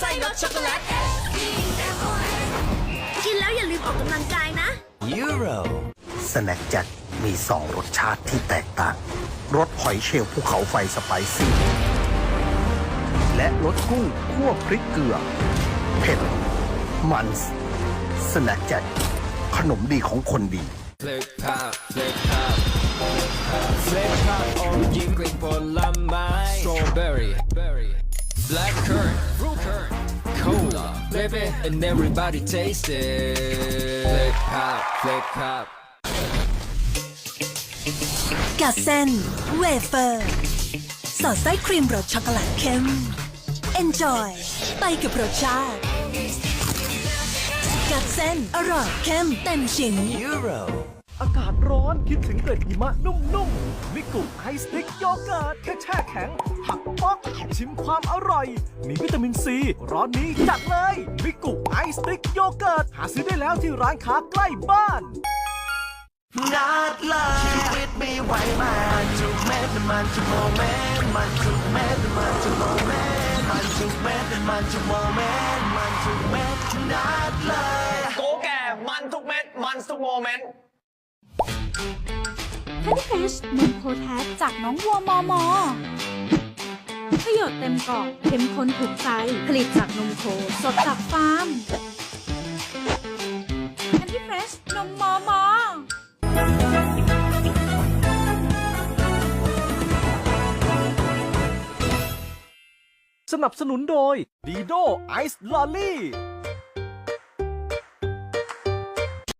ไส้รสช็อกโกแลตกินแล้วอย่าลืมออกกำลังกายนะ Euro สแน็คแจ็คมีสองรสชาติที่แตกต่าง รสหอยเชลล์ภูเขาไฟสไปซี่ และรสกุ้งคั่วพริกเกลือ เผ็ด มันสแน็คแจ็คขนมดีของคนดี Flip pop, flip pop, flip pop อมยิ้มกลิ่นผลไม้ strawberry, berry, black currant, fruit currant, cola, flip it and everybody taste it. Flip pop, flip pop. กาเซนเวเฟอร์สอดไส้ครีมรสช็อกโกแลตเข้ม Enjoy ไปกับรสชาติกาเซนอร่อยเข้มเต็มชิ้น Euro อากาศร้อนคิดถึงเกล็ดหิมะนุ่มๆมิกุไอสติ๊กโยเกิร์ตแค่แช่แข็งผักป๊อกชิมความอร่อย มีวิตามินซี ร้อนนี้จัดเลยมิกุไอสติ๊กโยเกิร์ตหาซื้อได้แล้วที่ร้านค้าใกล้บ้านนัดเลยชีวิตมีไหวมันทุกเม็ดมันทุกโมเมนต์มันทุกเม็ดมันทุกโมเมนต์มันทุกเม็ดมันทุกโมเมนต์มันทุกเม็ดนัดเลยโกแก่มันทุกเม็ดมันทุกโมเมนต์ แพนเฟชนมโคแทสจากน้องวัวมอมอประโยชน์เต็มกล่องเข้มข้นถูกใจ ผลิตจากนมโค สดจากฟาร์มแอนตี้เฟรชนมมอมอสนับสนุนโดยดีโดไอซ์ลอลี่